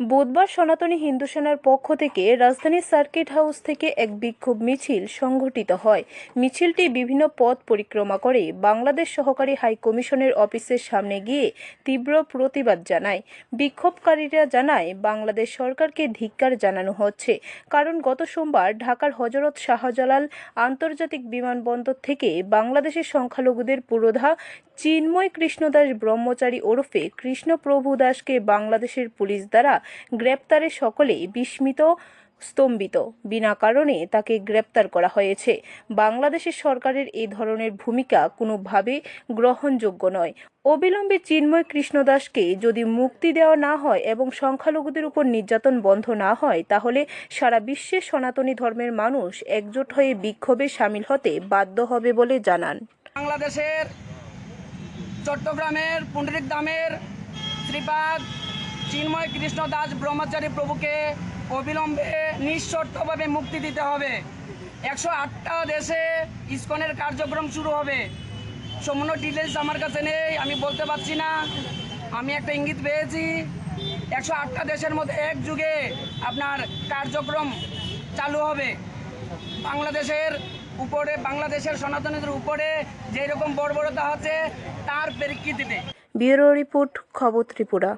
বুধবার সনাতনী হিন্দু সেনার পক্ষ থেকে রাজধানীর সার্কিট হাউস থেকে এক বিক্ষোভ মিছিল সংঘটিত হয়। মিছিলটি বিভিন্ন পথ পরিক্রমা করে। বাংলাদেশ সহকারী হাই কমিশনের অফিসের সামনে গিয়ে তীব্র প্রতিবাদ জানায়। বিক্ষোভকারীরা জানায়, বাংলাদেশ সরকারকে ধিক্কার জানানো হচ্ছে। কারণ গত সোমবার ঢাকার হজরত শাহজালাল আন্তর্জাতিক বিমানবন্দর থেকে বাংলাদেশের সংখ্যালঘুদের পুরোধা চিন্ময় কৃষ্ণদাস ব্রহ্মচারী ওরফে কৃষ্ণপ্রভু দাসকে বাংলাদেশের পুলিশ দ্বারা গ্রেপ্তারে সকলেই বিস্মিত, স্তম্ভিত। বিনা কারণে তাকে গ্রেপ্তার করা হয়েছে। বাংলাদেশের সরকারের এই ধরনের ভূমিকা কোনোভাবে গ্রহণযোগ্য নয়। অবিলম্বে চিন্ময় কৃষ্ণদাসকে যদি মুক্তি দেওয়া না হয় এবং সংখ্যালঘুদের উপর নির্যাতন বন্ধ না হয়, তাহলে সারা বিশ্বে সনাতনী ধর্মের মানুষ একজোট হয়ে বিক্ষোভে সামিল হতে বাধ্য হবে বলে জানান। বাংলাদেশের চট্টগ্রামের পুণ্ডরিক দামের শ্রীপাদ চিন্ময় কৃষ্ণ দাস ব্রহ্মচারী প্রভুকে অবিলম্বে নিঃশর্তভাবে মুক্তি দিতে হবে। একশো আটটা দেশে ইস্কনের কার্যক্রম শুরু হবে। সম্পূর্ণ ডিটেলস আমার কাছে নেই, আমি বলতে পারছি না। আমি একটা ইঙ্গিত পেয়েছি, একশো আটটা দেশের মধ্যে এক যুগে আপনার কার্যক্রম চালু হবে। বাংলাদেশের উপরে বাংলাদেশের সনাতনীদের উপরে যেরকম বর্বরতা হচ্ছে তার প্রেক্ষিতে। ব্যুরো রিপোর্ট খবর ত্রিপুরা।